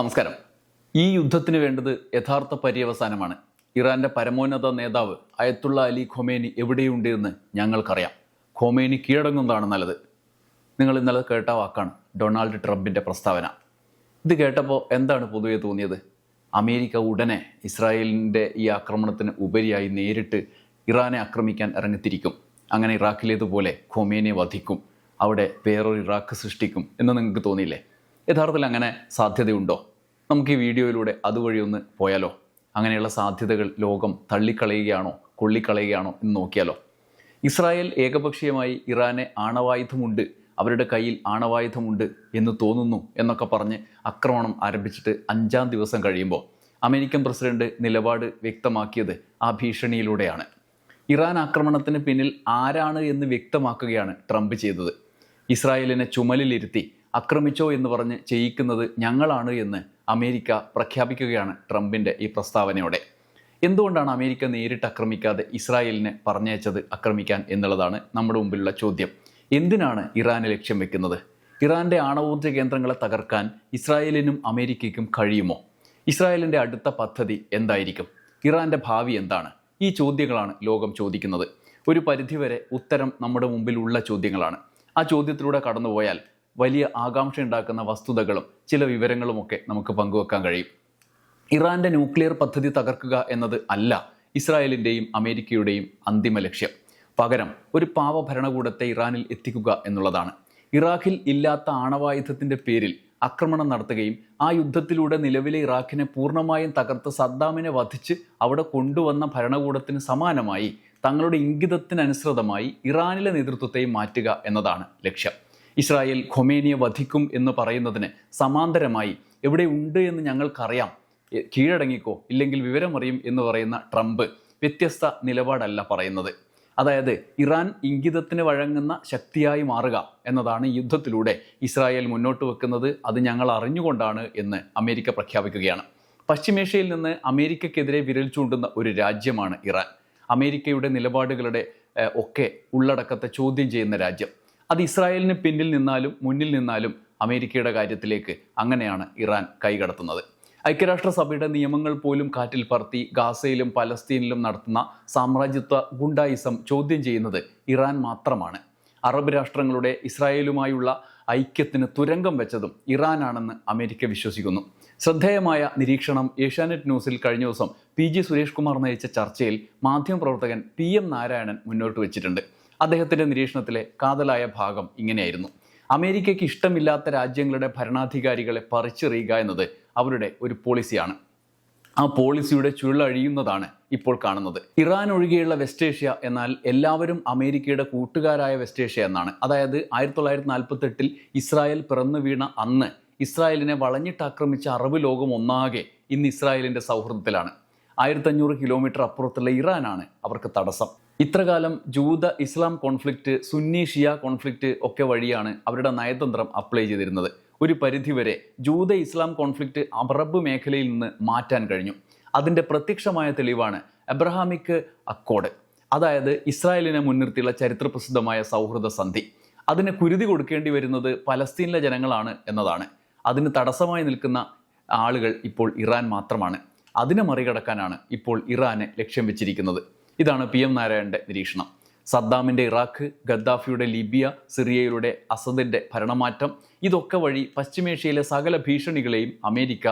നമസ്കാരം. ഈ യുദ്ധത്തിന് വേണ്ടത് യഥാർത്ഥ പര്യവസാനമാണ്. ഇറാന്റെ പരമോന്നത നേതാവ് അയത്തുള്ള അലി ഖൊമേനി എവിടെയുണ്ട് എന്ന് ഞങ്ങൾക്കറിയാം. ഖൊമേനി കീഴടങ്ങുന്നതാണ് നല്ലത്. നിങ്ങൾ ഇന്നലെ കേട്ട വാക്കാണ് ഡൊണാൾഡ് ട്രംപിന്റെ പ്രസ്താവന. ഇത് കേട്ടപ്പോൾ എന്താണ് പൊതുവെ തോന്നിയത്? അമേരിക്ക ഉടനെ ഇസ്രായേലിന്റെ ഈ ആക്രമണത്തിന് ഉപരിയായി നേരിട്ട് ഇറാനെ ആക്രമിക്കാൻ ഇറങ്ങിത്തിരിക്കും. അങ്ങനെ ഇറാഖിലേതുപോലെ ഖൊമേനെ വധിക്കും. അവിടെ വേറൊരു ഇറാഖ് സൃഷ്ടിക്കും എന്ന് നിങ്ങൾക്ക് തോന്നിയില്ലേ? യഥാർത്ഥത്തിൽ അങ്ങനെ സാധ്യതയുണ്ടോ? നമുക്ക് ഈ വീഡിയോയിലൂടെ അതുവഴി ഒന്ന് പോയാലോ? അങ്ങനെയുള്ള സാധ്യതകൾ ലോകം തള്ളിക്കളയുകയാണോ? കൊള്ളിക്കളയുകയാണോ എന്ന് നോക്കിയാലോ? ഇസ്രായേൽ ഏകപക്ഷീയമായി ഇറാനെ ആണവായുധമുണ്ട് അവരുടെ കയ്യിൽ ആണവായുധമുണ്ട് എന്ന് തോന്നുന്നു എന്നൊക്കെ പറഞ്ഞ് ആക്രമണം ആരംഭിച്ചിട്ട് അഞ്ചാം ദിവസം കഴിയുമ്പോൾ അമേരിക്കൻ പ്രസിഡന്റ് നിലപാട് വ്യക്തമാക്കിയത് ആ ഭീഷണിയിലൂടെയാണ്. ഇറാൻ ആക്രമണത്തിന് പിന്നിൽ ആരാണ് എന്ന് വ്യക്തമാക്കുകയാണ് ട്രംപ് ചെയ്തത്. ഇസ്രായേലിനെ ചുമലിലിരുത്തി ആക്രമിച്ചോ എന്ന് പറഞ്ഞ് ചെയ്യിക്കുന്നത് ഞങ്ങളാണ് എന്ന് അമേരിക്ക പ്രഖ്യാപിക്കുകയാണ് ട്രംപിന്റെ ഈ പ്രസ്താവനയോടെ. എന്തുകൊണ്ടാണ് അമേരിക്ക നേരിട്ട് ആക്രമിക്കാതെ ഇസ്രായേലിനെ പറഞ്ഞയച്ചത് ആക്രമിക്കാൻ എന്നുള്ളതാണ് നമ്മുടെ മുമ്പിലുള്ള ചോദ്യം. എന്തിനാണ് ഇറാന് ലക്ഷ്യം വെക്കുന്നത്? ഇറാന്റെ ആണവോർജ കേന്ദ്രങ്ങളെ തകർക്കാൻ ഇസ്രായേലിനും അമേരിക്കയ്ക്കും കഴിയുമോ? ഇസ്രായേലിന്റെ അടുത്ത പദ്ധതി എന്തായിരിക്കും? ഇറാന്റെ ഭാവി എന്താണ്? ഈ ചോദ്യങ്ങളാണ് ലോകം ചോദിക്കുന്നത്. ഒരു പരിധിവരെ ഉത്തരം നമ്മുടെ മുമ്പിലുള്ള ചോദ്യങ്ങളാണ്. ആ ചോദ്യത്തിലൂടെ കടന്നുപോയാൽ വലിയ ആകാംക്ഷ ഉണ്ടാക്കുന്ന വസ്തുതകളും ചില വിവരങ്ങളുമൊക്കെ നമുക്ക് പങ്കുവെക്കാൻ കഴിയും. ഇറാന്റെ ന്യൂക്ലിയർ പദ്ധതി തകർക്കുക എന്നത് അല്ല ഇസ്രായേലിന്റെയും അമേരിക്കയുടെയും അന്തിമ ലക്ഷ്യം. പകരം ഒരു പാവ ഭരണകൂടത്തെ ഇറാനിൽ എത്തിക്കുക എന്നുള്ളതാണ്. ഇറാഖിൽ ഇല്ലാത്ത ആണവായുധത്തിന്റെ പേരിൽ ആക്രമണം നടത്തുകയും ആ യുദ്ധത്തിലൂടെ നിലവിലെ ഇറാഖിനെ പൂർണമായും തകർത്ത് സദ്ദാമിനെ വധിച്ച് അവിടെ കൊണ്ടുവന്ന ഭരണകൂടത്തിന് സമാനമായി തങ്ങളുടെ ഇംഗിതത്തിനനുസൃതമായി ഇറാനിലെ നേതൃത്വത്തെയും മാറ്റുക എന്നതാണ് ലക്ഷ്യം. ഇസ്രായേൽ ഖൊമേനിയെ വധിക്കും എന്ന് പറയുന്നതിന് സമാന്തരമായി എവിടെ ഉണ്ട് എന്ന് ഞങ്ങൾക്കറിയാം. കീഴടങ്ങിക്കോ ഇല്ലെങ്കിൽ വിവരമറിയും എന്ന് പറയുന്ന ട്രംപ് വ്യത്യസ്ത നിലപാടല്ല പറയുന്നത്. അതായത് ഇറാൻ ഇംഗിതത്തിന് വഴങ്ങുന്ന ശക്തിയായി മാറുക എന്നതാണ് യുദ്ധത്തിലൂടെ ഇസ്രായേൽ മുന്നോട്ട് വെക്കുന്നത് അത് ഞങ്ങൾ അറിഞ്ഞുകൊണ്ടാണ് എന്ന് അമേരിക്ക പ്രഖ്യാപിക്കുകയാണ്. പശ്ചിമേഷ്യയിൽ നിന്ന് അമേരിക്കക്കെതിരെ വിരൽ ചൂണ്ടുന്ന ഒരു രാജ്യമാണ് ഇറാൻ. അമേരിക്കയുടെ നിലപാടുകളുടെ ഒക്കെ ഉള്ളടക്കത്തെ ചോദ്യം ചെയ്യുന്ന രാജ്യം. അത് ഇസ്രായേലിന് പിന്നിൽ നിന്നാലും മുന്നിൽ നിന്നാലും അമേരിക്കയുടെ കാര്യത്തിലേക്ക് അങ്ങനെയാണ് ഇറാൻ കൈകടത്തുന്നത് ഐക്യരാഷ്ട്രസഭയുടെ നിയമങ്ങൾ പോലും കാറ്റിൽ പറത്തി ഗാസയിലും പലസ്തീനിലും നടത്തുന്ന സാമ്രാജ്യത്വ ഗുണ്ടായിസം ചോദ്യം ചെയ്യുന്നത് ഇറാൻ മാത്രമാണ്. അറബ് രാഷ്ട്രങ്ങളുടെ ഇസ്രായേലുമായുള്ള ഐക്യത്തിന് തുരങ്കം വെച്ചതും ഇറാനാണെന്ന് അമേരിക്ക വിശ്വസിക്കുന്നു. ശ്രദ്ധേയമായ നിരീക്ഷണം ഏഷ്യാനെറ്റ് ന്യൂസിൽ കഴിഞ്ഞ ദിവസം പി ജി സുരേഷ് കുമാർ നയിച്ച ചർച്ചയിൽ മാധ്യമപ്രവർത്തകൻ പി എം നാരായണൻ മുന്നോട്ട് വെച്ചിട്ടുണ്ട്. അദ്ദേഹത്തിന്റെ നിരീക്ഷണത്തിലെ കാതലായ ഭാഗം ഇങ്ങനെയായിരുന്നു. അമേരിക്കയ്ക്ക് ഇഷ്ടമില്ലാത്ത രാജ്യങ്ങളുടെ ഭരണാധികാരികളെ പറിച്ചെറിയുക എന്നത് അവരുടെ ഒരു പോളിസിയാണ്. ആ പോളിസിയുടെ ചുഴലഴിയുന്നതാണ് ഇപ്പോൾ കാണുന്നത്. ഇറാൻ ഒഴികെയുള്ള വെസ്റ്റ് ഏഷ്യ എന്നാൽ എല്ലാവരും അമേരിക്കയുടെ കൂട്ടുകാരായ വെസ്റ്റ് ഏഷ്യ എന്നാണ്. അതായത് ആയിരത്തി തൊള്ളായിരത്തി നാൽപ്പത്തെട്ടിൽ ഇസ്രായേൽ പിറന്നു വീണ അന്ന് ഇസ്രായേലിനെ വളഞ്ഞിട്ട് ആക്രമിച്ച അറബ് ലോകം ഒന്നാകെ ഇന്ന് ഇസ്രായേലിന്റെ സൗഹൃദത്തിലാണ്. ആയിരത്തഞ്ഞൂറ് കിലോമീറ്റർ അപ്പുറത്തുള്ള ഇറാനാണ് അവർക്ക് തടസ്സം. ഇത്രകാലം ജൂത ഇസ്ലാം കോൺഫ്ലിക്റ്റ് സുന്നി ഷിയ കോൺഫ്ലിക്റ്റ് ഒക്കെ വഴിയാണ് അവരുടെ നയതന്ത്രം അപ്ലൈ ചെയ്തിരുന്നത്. ഒരു പരിധിവരെ ജൂത ഇസ്ലാം കോൺഫ്ലിക്റ്റ് അറബ് മേഖലയിൽ നിന്ന് മാറ്റാൻ കഴിഞ്ഞു. അതിന്റെ പ്രത്യക്ഷമായ തെളിവാണ് എബ്രഹാമിക് അക്കോഡ് അതായത് ഇസ്രായേലിനെ മുൻനിർത്തിയുള്ള ചരിത്രപ്രസിദ്ധമായ സൗഹൃദ സന്ധി. അതിന് കുരുതി കൊടുക്കേണ്ടി വരുന്നത് പലസ്തീനിലെ ജനങ്ങളാണ് എന്നതാണ്. അതിന് തടസ്സമായി നിൽക്കുന്ന ആളുകൾ ഇപ്പോൾ ഇറാൻ മാത്രമാണ്. അതിനെ മറികടക്കാനാണ് ഇപ്പോൾ ഇറാനെ ലക്ഷ്യം വെച്ചിരിക്കുന്നത്. ഇതാണ് പി എം നാരായണന്റെ നിരീക്ഷണം. സദ്ദാമിന്റെ ഇറാഖ് ഗദ്ദാഫിയുടെ ലിബിയ സിറിയയുടെ അസദിന്റെ ഭരണമാറ്റം ഇതൊക്കെ വഴി പശ്ചിമേഷ്യയിലെ സകല ഭീഷണികളെയും അമേരിക്ക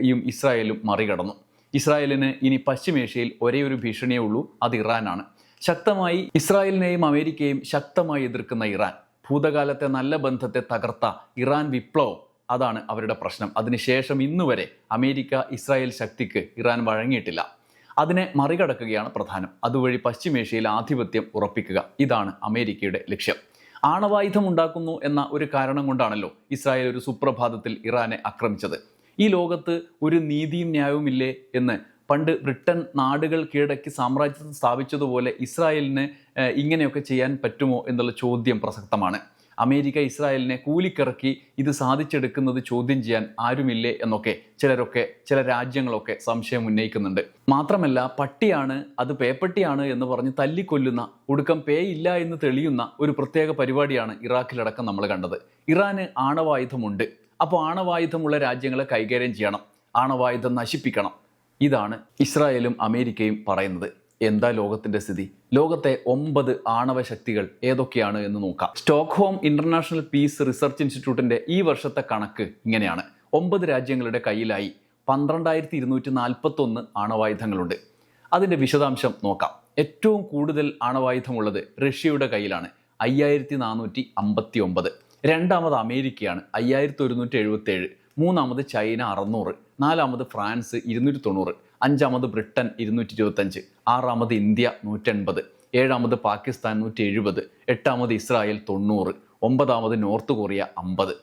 യും ഇസ്രായേലും മറികടന്നു. ഇസ്രായേലിന് ഇനി പശ്ചിമേഷ്യയിൽ ഒരേ ഒരു ഭീഷണിയേ ഉള്ളൂ അത് ഇറാനാണ്. ശക്തമായി ഇസ്രായേലിനെയും അമേരിക്കയും ശക്തമായി എതിർക്കുന്ന ഇറാൻ ഭൂതകാലത്തെ നല്ല ബന്ധത്തെ തകർത്ത ഇറാൻ വിപ്ലവം അതാണ് അവരുടെ പ്രശ്നം. അതിനുശേഷം ഇന്നുവരെ അമേരിക്ക ഇസ്രായേൽ ശക്തിക്ക് ഇറാൻ വഴങ്ങിയിട്ടില്ല. അതിനെ മറികടക്കുകയാണ് പ്രധാനം. അതുവഴി പശ്ചിമേഷ്യയിൽ ആധിപത്യം ഉറപ്പിക്കുക. ഇതാണ് അമേരിക്കയുടെ ലക്ഷ്യം. ആണവായുധം ഉണ്ടാക്കുന്നു എന്ന ഒരു കാരണം കൊണ്ടാണല്ലോ ഇസ്രായേൽ ഒരു സുപ്രഭാതത്തിൽ ഇറാനെ ആക്രമിച്ചത്. ഈ ലോകത്ത് ഒരു നീതിയും ന്യായവും ഇല്ലേ എന്ന് പണ്ട് ബ്രിട്ടൻ നാടുകൾ കീഴടക്കി സാമ്രാജ്യം സ്ഥാപിച്ചതുപോലെ ഇസ്രായേലിന് ഇങ്ങനെയൊക്കെ ചെയ്യാൻ പറ്റുമോ എന്നുള്ള ചോദ്യം പ്രസക്തമാണ്. അമേരിക്ക ഇസ്രായേലിനെ കൂലിക്കിറക്കി ഇത് സാധിച്ചെടുക്കുന്നത് ചോദ്യം ചെയ്യാൻ ആരുമില്ലേ എന്നൊക്കെ ചിലരൊക്കെ ചില രാജ്യങ്ങളൊക്കെ സംശയം ഉന്നയിക്കുന്നുണ്ട്. മാത്രമല്ല പട്ടിയാണ് അത് പേപ്പട്ടിയാണ് എന്ന് പറഞ്ഞ് തല്ലിക്കൊല്ലുന്ന ഒടുക്കം പേ ഇല്ല എന്ന് തെളിയുന്ന ഒരു പ്രത്യേക പരിപാടിയാണ് ഇറാഖിലടക്കം നമ്മൾ കണ്ടത്. ഇറാന് ആണവായുധമുണ്ട്. അപ്പോൾ ആണവായുധമുള്ള രാജ്യങ്ങളെ കൈകാര്യം ചെയ്യണം. ആണവായുധം നശിപ്പിക്കണം. ഇതാണ് ഇസ്രായേലും അമേരിക്കയും പറയുന്നത്. എന്താ ലോകത്തിന്റെ സ്ഥിതി? ലോകത്തെ ഒമ്പത് ആണവ ശക്തികൾ ഏതൊക്കെയാണ് എന്ന് നോക്കാം. സ്റ്റോക്ക്ഹോം ഇന്റർനാഷണൽ പീസ് റിസർച്ച് ഇൻസ്റ്റിറ്റ്യൂട്ടിന്റെ ഈ വർഷത്തെ കണക്ക് ഇങ്ങനെയാണ്. ഒമ്പത് രാജ്യങ്ങളുടെ കയ്യിലായി പന്ത്രണ്ടായിരത്തി ഇരുന്നൂറ്റി നാൽപ്പത്തൊന്ന് ആണവായുധങ്ങളുണ്ട്. അതിന്റെ വിശദാംശം നോക്കാം. ഏറ്റവും കൂടുതൽ ആണവായുധമുള്ളത് റഷ്യയുടെ കയ്യിലാണ്. അയ്യായിരത്തി നാനൂറ്റി അമ്പത്തി ഒമ്പത് രണ്ടാമത് അമേരിക്കയാണ്. അയ്യായിരത്തി ഒരുന്നൂറ്റി എഴുപത്തി ഏഴ് മൂന്നാമത് ചൈന അറുന്നൂറ്. നാലാമത് ഫ്രാൻസ് ഇരുന്നൂറ്റി തൊണ്ണൂറ് അഞ്ചാമത് ബ്രിട്ടൻ ഇരുന്നൂറ്റി ഇരുപത്തഞ്ച് ആറാമത് ഇന്ത്യ നൂറ്റൻപത് ഏഴാമത് പാകിസ്ഥാൻ നൂറ്റി എഴുപത് എട്ടാമത് ഇസ്രായേൽ തൊണ്ണൂറ് ഒമ്പതാമത് നോർത്ത് കൊറിയ അമ്പത്.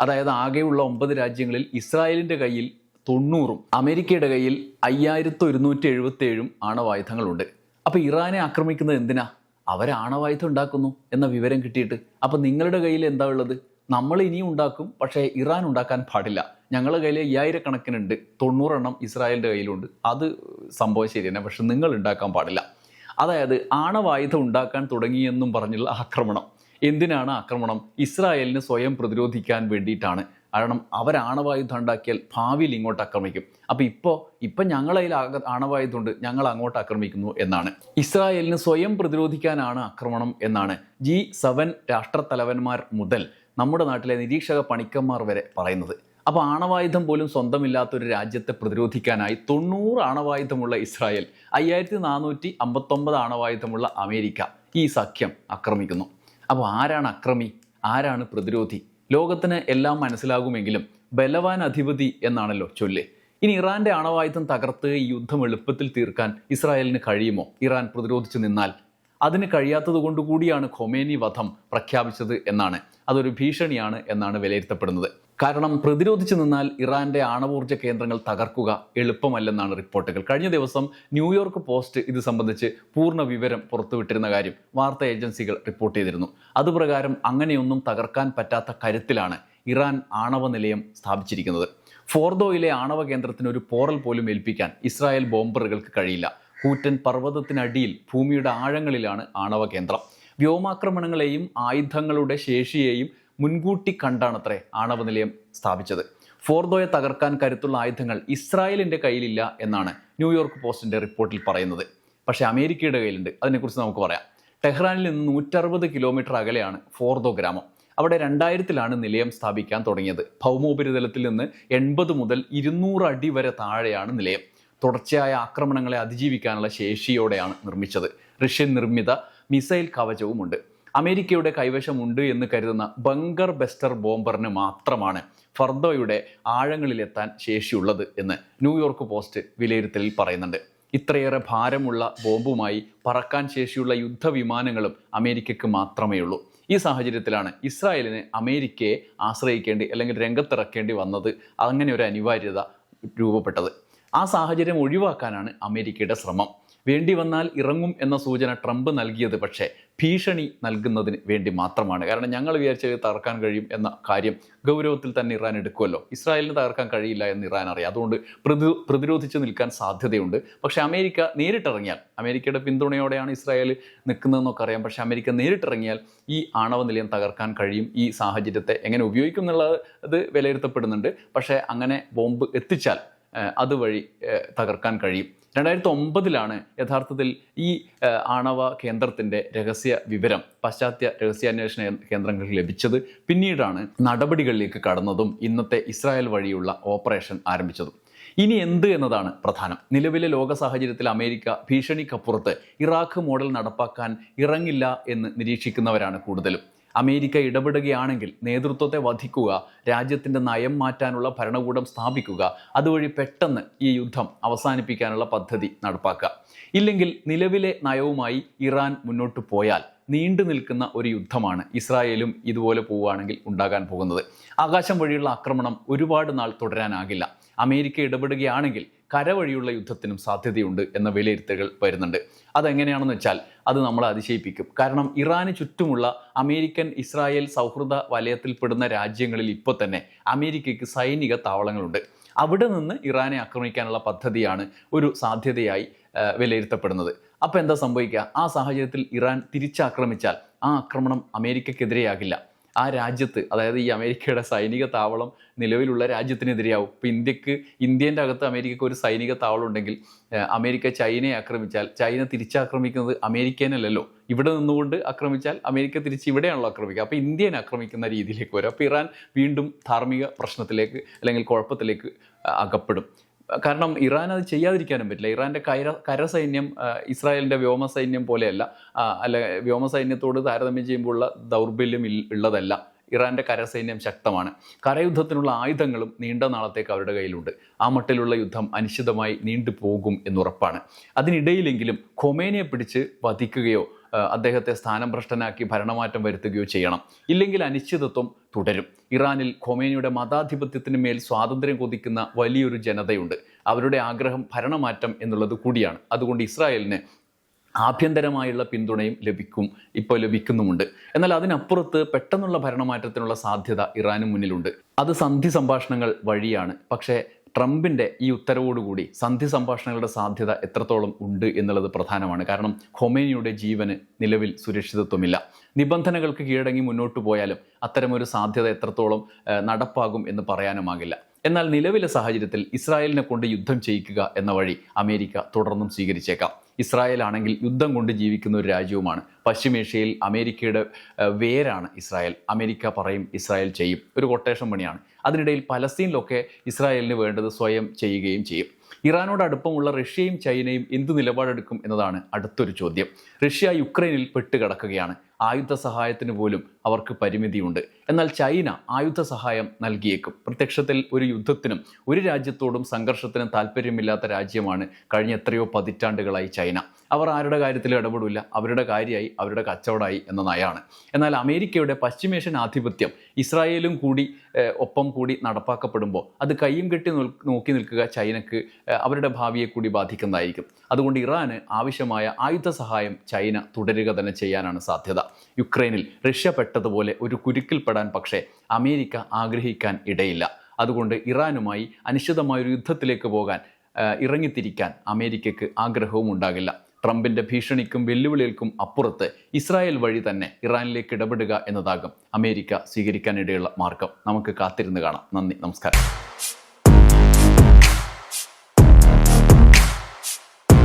അതായത് ആകെയുള്ള ഒമ്പത് രാജ്യങ്ങളിൽ ഇസ്രായേലിന്റെ കയ്യിൽ തൊണ്ണൂറും അമേരിക്കയുടെ കയ്യിൽ അയ്യായിരത്തി ഒരുന്നൂറ്റി എഴുപത്തി ഏഴും ആണവായുധങ്ങളുണ്ട്. അപ്പോൾ ഇറാനെ ആക്രമിക്കുന്നത് എന്തിനാ? അവരാണവായുധം ഉണ്ടാക്കുന്നു എന്ന വിവരം കിട്ടിയിട്ട്. അപ്പോൾ നിങ്ങളുടെ കയ്യിൽ എന്താ ഉള്ളത്? നമ്മൾ ഇനിയും ഉണ്ടാക്കും പക്ഷേ ഇറാൻ ഉണ്ടാക്കാൻ പാടില്ല. ഞങ്ങളുടെ കയ്യിൽ അയ്യായിരക്കണക്കിനുണ്ട് തൊണ്ണൂറെണ്ണം ഇസ്രായേലിന്റെ കയ്യിലുണ്ട്. അത് സംഭവം ശരി തന്നെ പക്ഷെ നിങ്ങൾ ഉണ്ടാക്കാൻ പാടില്ല. അതായത് ആണവായുധം ഉണ്ടാക്കാൻ തുടങ്ങിയെന്നും പറഞ്ഞുള്ള ആക്രമണം. എന്തിനാണ് ആക്രമണം? ഇസ്രായേലിന് സ്വയം പ്രതിരോധിക്കാൻ വേണ്ടിയിട്ടാണ്. കാരണം അവർ ആണവായുധം ഉണ്ടാക്കിയാൽ ഭാവിയിൽ ഇങ്ങോട്ട് ആക്രമിക്കും. അപ്പോൾ ഇപ്പോൾ ഇപ്പം ഞങ്ങളതിൽ ആണവായുധമുണ്ട് ഞങ്ങൾ അങ്ങോട്ട് ആക്രമിക്കുന്നു എന്നാണ്. ഇസ്രായേലിന് സ്വയം പ്രതിരോധിക്കാനാണ് ആക്രമണം എന്നാണ് ജി സെവൻ രാഷ്ട്രത്തലവന്മാർ മുതൽ നമ്മുടെ നാട്ടിലെ നിരീക്ഷക പണിക്കന്മാർ വരെ പറയുന്നത്. അപ്പോൾ ആണവായുധം പോലും സ്വന്തമില്ലാത്ത ഒരു രാജ്യത്തെ പ്രതിരോധിക്കാനായി തൊണ്ണൂറ് ആണവായുധമുള്ള ഇസ്രായേൽ അയ്യായിരത്തി നാനൂറ്റി അമ്പത്തൊമ്പത് ആണവായുധമുള്ള അമേരിക്ക ഈ സഖ്യം ആക്രമിക്കുന്നു. അപ്പോൾ ആരാണ് അക്രമി? ആരാണ് പ്രതിരോധി? ലോകത്തിന് എല്ലാം മനസ്സിലാകുമെങ്കിലും ബലവാൻ അധിപതി എന്നാണല്ലോ ചൊല്ല്. ഇനി ഇറാന്റെ ആണവായുധം തകർത്ത് ഈ യുദ്ധം എളുപ്പത്തിൽ തീർക്കാൻ ഇസ്രായേലിന് കഴിയുമോ? ഇറാൻ പ്രതിരോധിച്ചു നിന്നാൽ അതിന് കഴിയാത്തത് കൊണ്ടുകൂടിയാണ് ഖൊമേനി വധം പ്രഖ്യാപിച്ചത് എന്നാണ്. അതൊരു ഭീഷണിയാണ് എന്നാണ് വിലയിരുത്തപ്പെടുന്നത്. കാരണം പ്രതിരോധിച്ചു നിന്നാൽ ഇറാന്റെ ആണവോർജ കേന്ദ്രങ്ങൾ തകർക്കുക എളുപ്പമല്ലെന്നാണ് റിപ്പോർട്ടുകൾ. കഴിഞ്ഞ ദിവസം ന്യൂയോർക്ക് പോസ്റ്റ് ഇത് സംബന്ധിച്ച് പൂർണ വിവരം പുറത്തുവിട്ടിരുന്ന കാര്യം വാർത്താ ഏജൻസികൾ റിപ്പോർട്ട് ചെയ്തിരുന്നു. അതുപ്രകാരം അങ്ങനെയൊന്നും തകർക്കാൻ പറ്റാത്ത കരുത്തിലാണ് ഇറാൻ ആണവ നിലയം സ്ഥാപിച്ചിരിക്കുന്നത്. ഫോർദോയിലെ ആണവ കേന്ദ്രത്തിന് ഒരു പോറൽ പോലും ഏൽപ്പിക്കാൻ ഇസ്രായേൽ ബോംബറുകൾക്ക് കഴിയില്ല. കൂറ്റൻ പർവതത്തിനടിയിൽ ഭൂമിയുടെ ആഴങ്ങളിലാണ് ആണവ കേന്ദ്രം. വ്യോമാക്രമണങ്ങളെയും ആയുധങ്ങളുടെ ശേഷിയെയും മുൻകൂട്ടി കണ്ടാണത്രേ ആണവ നിലയം സ്ഥാപിച്ചത്. ഫോർദോയെ തകർക്കാൻ കരുത്തുള്ള ആയുധങ്ങൾ ഇസ്രായേലിന്റെ കയ്യിലില്ല എന്നാണ് ന്യൂയോർക്ക് പോസ്റ്റിന്റെ റിപ്പോർട്ടിൽ പറയുന്നത്. പക്ഷേ അമേരിക്കയുടെ കയ്യിലുണ്ട്. അതിനെക്കുറിച്ച് നമുക്ക് പറയാം. ടെഹ്റാനിൽ നിന്ന് നൂറ്ററുപത് കിലോമീറ്റർ അകലെയാണ് ഫോർദോ ഗ്രാമം. അവിടെ രണ്ടായിരത്തിലാണ് നിലയം സ്ഥാപിക്കാൻ തുടങ്ങിയത്. ഭൗമോപരിതലത്തിൽ നിന്ന് എൺപത് മുതൽ ഇരുന്നൂറ് അടി വരെ താഴെയാണ് നിലയം. തുടർച്ചയായ ആക്രമണങ്ങളെ അതിജീവിക്കാനുള്ള ശേഷിയോടെയാണ് നിർമ്മിച്ചത്. റഷ്യൻ നിർമ്മിത മിസൈൽ കവചവുമുണ്ട്. അമേരിക്കയുടെ കൈവശമുണ്ട് എന്ന് കരുതുന്ന ബങ്കർ ബെസ്റ്റർ ബോംബറിന് മാത്രമാണ് ഫർദോയുടെ ആഴങ്ങളിലെത്താൻ ശേഷിയുള്ളത് എന്ന് ന്യൂയോർക്ക് പോസ്റ്റ് വിലയിരുത്തലിൽ പറയുന്നുണ്ട്. ഇത്രയേറെ ഭാരമുള്ള ബോംബുമായി പറക്കാൻ ശേഷിയുള്ള യുദ്ധവിമാനങ്ങളും അമേരിക്കയ്ക്ക് മാത്രമേ ഉള്ളൂ. ഈ സാഹചര്യത്തിലാണ് ഇസ്രായേലിന് അമേരിക്കയെ ആശ്രയിക്കേണ്ടി അല്ലെങ്കിൽ രംഗത്തിറക്കേണ്ടി വന്നത്. അങ്ങനെ ഒരു അനിവാര്യത രൂപപ്പെട്ടത്. ആ സാഹചര്യം ഒഴിവാക്കാനാണ് അമേരിക്കയുടെ ശ്രമം. വേണ്ടി വന്നാൽ ഇറങ്ങും എന്ന സൂചന ട്രംപ് നൽകിയത് പക്ഷേ ഭീഷണി നൽകുന്നതിന് വേണ്ടി മാത്രമാണ്. കാരണം ഞങ്ങൾ വിചാരിച്ചത് തകർക്കാൻ കഴിയും എന്ന കാര്യം ഗൗരവത്തിൽ തന്നെ ഇറാൻ എടുക്കുമല്ലോ. ഇസ്രായേലിന് തകർക്കാൻ കഴിയില്ല എന്ന് ഇറാൻ അറിയാം. അതുകൊണ്ട് പ്രതി പ്രതിരോധിച്ച് നിൽക്കാൻ സാധ്യതയുണ്ട്. പക്ഷേ അമേരിക്ക നേരിട്ടിറങ്ങിയാൽ അമേരിക്കയുടെ പിന്തുണയോടെയാണ് ഇസ്രായേൽ നിൽക്കുന്നതെന്നൊക്കെ അറിയാം. പക്ഷേ അമേരിക്ക നേരിട്ടിറങ്ങിയാൽ ഈ ആണവ നിലയം തകർക്കാൻ കഴിയും. ഈ സാഹചര്യത്തെ എങ്ങനെ ഉപയോഗിക്കും എന്നുള്ളത് വിലയിരുത്തപ്പെടുന്നുണ്ട്. പക്ഷേ അങ്ങനെ ബോംബ് എത്തിച്ചാൽ അതുവഴി തകർക്കാൻ കഴിയും. രണ്ടായിരത്തി ഒമ്പതിലാണ് യഥാർത്ഥത്തിൽ ഈ ആണവ കേന്ദ്രത്തിന്റെ രഹസ്യ വിവരം പാശ്ചാത്യ രഹസ്യാന്വേഷണ കേന്ദ്രങ്ങൾക്ക് ലഭിച്ചത്. പിന്നീടാണ് നടപടികളിലേക്ക് കടന്നതും ഇന്നത്തെ ഇസ്രായേൽ വഴിയുള്ള ഓപ്പറേഷൻ ആരംഭിച്ചതും. ഇനി എന്ത് എന്നതാണ് പ്രധാനം. നിലവിലെ ലോക സാഹചര്യത്തിൽ അമേരിക്ക ഭീഷണിക്കപ്പുറത്ത് ഇറാഖ് മോഡൽ നടപ്പാക്കാൻ ഇറങ്ങില്ല എന്ന് നിരീക്ഷിക്കുന്നവരാണ് കൂടുതലും. അമേരിക്ക ഇടപെടുകയാണെങ്കിൽ നേതൃത്വത്തെ വധിക്കുക രാജ്യത്തിന്റെ നയം മാറ്റാനുള്ള ഭരണകൂടം സ്ഥാപിക്കുക അതുവഴി പെട്ടെന്ന് ഈ യുദ്ധം അവസാനിപ്പിക്കാനുള്ള പദ്ധതി നടപ്പാക്കുക. ഇല്ലെങ്കിൽ നിലവിലെ നയവുമായി ഇറാൻ മുന്നോട്ട് പോയാൽ നീണ്ടു നിൽക്കുന്ന ഒരു യുദ്ധമാണ് ഇസ്രായേലും ഇതുപോലെ പോവുകയാണെങ്കിൽ ഉണ്ടാകാൻ പോകുന്നത്. ആകാശം വഴിയുള്ള ആക്രമണം ഒരുപാട് നാൾ തുടരാനാകില്ല. അമേരിക്ക ഇടപെടുകയാണെങ്കിൽ കരവഴിയുള്ള യുദ്ധത്തിനും സാധ്യതയുണ്ട് എന്ന വിലയിരുത്തലുകൾ വരുന്നുണ്ട്. അതെങ്ങനെയാണെന്ന് വെച്ചാൽ അത് നമ്മളെ അതിശയിപ്പിക്കും. കാരണം ഇറാന് ചുറ്റുമുള്ള അമേരിക്കൻ ഇസ്രായേൽ സൗഹൃദ വലയത്തിൽപ്പെടുന്ന രാജ്യങ്ങളിൽ ഇപ്പോൾ തന്നെ അമേരിക്കയ്ക്ക് സൈനിക താവളങ്ങളുണ്ട്. അവിടെ നിന്ന് ഇറാനെ ആക്രമിക്കാനുള്ള പദ്ധതിയാണ് ഒരു സാധ്യതയായി വിലയിരുത്തപ്പെടുന്നത്. അപ്പോൾ എന്താ സംഭവിക്കുക? ആ സാഹചര്യത്തിൽ ഇറാൻ തിരിച്ചാക്രമിച്ചാൽ ആ ആക്രമണം അമേരിക്കക്കെതിരെയാകില്ല ആ രാജ്യത്ത് അതായത് ഈ അമേരിക്കയുടെ സൈനിക താവളം നിലവിലുള്ള രാജ്യത്തിനെതിരെയാവും. ഇപ്പോൾ ഇന്ത്യയ്ക്ക് ഇന്ത്യന്റെ അകത്ത് അമേരിക്കക്ക് ഒരു സൈനിക താവളം ഉണ്ടെങ്കിൽ അമേരിക്ക ചൈനയെ ആക്രമിച്ചാൽ ചൈന തിരിച്ചാക്രമിക്കുന്നത് അമേരിക്കനല്ലല്ലോ. ഇവിടെ നിന്നുകൊണ്ട് ആക്രമിച്ചാൽ അമേരിക്ക തിരിച്ച് ഇവിടെയാണല്ലോ ആക്രമിക്കുക. അപ്പോൾ ഇന്ത്യനെ ആക്രമിക്കുന്ന രീതിയിലേക്ക് വരും. അപ്പോൾ ഇറാൻ വീണ്ടും ധാർമ്മിക പ്രശ്നത്തിലേക്ക് അല്ലെങ്കിൽ കുഴപ്പത്തിലേക്ക് അകപ്പെടും. കാരണം ഇറാൻ അത് ചെയ്യാതിരിക്കാനും പറ്റില്ല. ഇറാന്റെ കര കരസൈന്യം ഇസ്രായേലിന്റെ വ്യോമസൈന്യം പോലെയല്ല അല്ല വ്യോമസൈന്യത്തോട് താരതമ്യം ചെയ്യുമ്പോഴുള്ള ദൗർബല്യം ഉള്ളതല്ല. ഇറാന്റെ കരസൈന്യം ശക്തമാണ്. കരയുദ്ധത്തിനുള്ള ആയുധങ്ങളും നീണ്ട നാളത്തേക്ക് അവരുടെ കയ്യിലുണ്ട്. ആ മട്ടിലുള്ള യുദ്ധം അനിശ്ചിതമായി നീണ്ടുപോകും എന്നുറപ്പാണ്. അതിനിടയിലെങ്കിലും ഖൊമേനിയെ പിടിച്ച് വധിക്കുകയോ അദ്ദേഹത്തെ സ്ഥാനം ഭ്രഷ്ടനാക്കി ഭരണമാറ്റം വരുത്തുകയോ ചെയ്യണം. ഇല്ലെങ്കിൽ അനിശ്ചിതത്വം തുടരും. ഇറാനിൽ ഖൊമേനിയുടെ മതാധിപത്യത്തിന് മേൽ സ്വാതന്ത്ര്യം കൊതിക്കുന്ന വലിയൊരു ജനതയുണ്ട്. അവരുടെ ആഗ്രഹം ഭരണമാറ്റം എന്നുള്ളത് കൂടിയാണ്. അതുകൊണ്ട് ഇസ്രായേലിന് ആഭ്യന്തരമായുള്ള പിന്തുണയും ലഭിക്കും ഇപ്പോൾ ലഭിക്കുന്നുമുണ്ട്. എന്നാൽ അതിനപ്പുറത്ത് പെട്ടെന്നുള്ള ഭരണമാറ്റത്തിനുള്ള സാധ്യത ഇറാന് മുന്നിലുണ്ട്. അത് സന്ധി സംഭാഷണങ്ങൾ വഴിയാണ്. പക്ഷേ ട്രംപിന്റെ ഈ ഉത്തരവോടുകൂടി സന്ധി സംഭാഷണങ്ങളുടെ സാധ്യത എത്രത്തോളം ഉണ്ട് എന്നുള്ളത് പ്രധാനമാണ്. കാരണം ഖൊമേനിയുടെ ജീവന് നിലവിൽ സുരക്ഷിതത്വമില്ല. നിബന്ധനകൾക്ക് കീഴടങ്ങി മുന്നോട്ട് പോയാലും അത്തരമൊരു സാധ്യത എത്രത്തോളം നടപ്പാകും എന്ന് പറയാനുമാകില്ല. എന്നാൽ നിലവിലെ സാഹചര്യത്തിൽ ഇസ്രായേലിനെ കൊണ്ട് യുദ്ധം ചെയ്യിക്കുക എന്ന വഴി അമേരിക്ക തുടർന്നും സ്വീകരിച്ചേക്കാം. ഇസ്രായേൽ ആണെങ്കിൽ യുദ്ധം കൊണ്ട് ജീവിക്കുന്ന ഒരു രാജ്യവുമാണ്. പശ്ചിമേഷ്യയിൽ അമേരിക്കയുടെ വേരാണ് ഇസ്രായേൽ. അമേരിക്ക പറയും ഇസ്രായേൽ ചെയ്യും. ഒരു കൊട്ടേഷൻ പണിയാണ്. അതിനിടയിൽ പലസ്തീനിലൊക്കെ ഇസ്രായേലിന് വേണ്ടത് സ്വയം ചെയ്യുകയും ചെയ്യും. ഇറാനോട് അടുപ്പമുള്ള റഷ്യയും ചൈനയും എന്ത് നിലപാടെടുക്കും എന്നതാണ് അടുത്തൊരു ചോദ്യം. റഷ്യ യുക്രൈനിൽ പെട്ടുകിടക്കുകയാണ്. ആയുധ സഹായത്തിന് പോലും അവർക്ക് പരിമിതിയുണ്ട്. എന്നാൽ ചൈന ആയുധ സഹായം നൽകിയേക്കും. പ്രത്യക്ഷത്തിൽ ഒരു യുദ്ധത്തിനും ഒരു രാജ്യത്തോടും സംഘർഷത്തിനും താല്പര്യമില്ലാത്ത രാജ്യമാണ് കഴിഞ്ഞ എത്രയോ പതിറ്റാണ്ടുകളായി ചൈന. അവർ ആരുടെ കാര്യത്തിലും ഇടപെടില്ല അവരുടെ കാര്യമായി അവരുടെ കച്ചവടമായി എന്ന നയമാണ്. എന്നാൽ അമേരിക്കയുടെ പശ്ചിമേഷ്യൻ ആധിപത്യം ഇസ്രായേലും കൂടി ഒപ്പം കൂടി നടപ്പാക്കപ്പെടുമ്പോൾ അത് കയ്യും കെട്ടി നോക്കി നിൽക്കുക ചൈനക്ക് അവരുടെ ഭാവിയെ കൂടി ബാധിക്കുന്നതായിരിക്കും. അതുകൊണ്ട് ഇറാന് ആവശ്യമായ ആയുധ സഹായം ചൈന തുടരുക തന്നെ ചെയ്യാനാണ് സാധ്യത. യുക്രൈനിൽ റഷ്യ പെട്ടതുപോലെ ഒരു കുരുക്കിൽപ്പെടാൻ പക്ഷേ അമേരിക്ക ആഗ്രഹിക്കാൻ ഇടയില്ല. അതുകൊണ്ട് ഇറാനുമായി അനിശ്ചിതമായ ഒരു യുദ്ധത്തിലേക്ക് പോകാൻ ഇറങ്ങിത്തിരിക്കാൻ അമേരിക്കയ്ക്ക് ആഗ്രഹവും ഉണ്ടാകില്ല. ട്രംപിന്റെ ഭീഷണിക്കും വെല്ലുവിളികൾക്കും അപ്പുറത്ത് ഇസ്രായേൽ വഴി തന്നെ ഇറാനിലേക്ക് ഇടപെടുക എന്നതാകും അമേരിക്ക സ്വീകരിക്കാനിടയുള്ള മാർഗം. നമുക്ക് കാത്തിരുന്ന് കാണാം. നന്ദി നമസ്കാരം.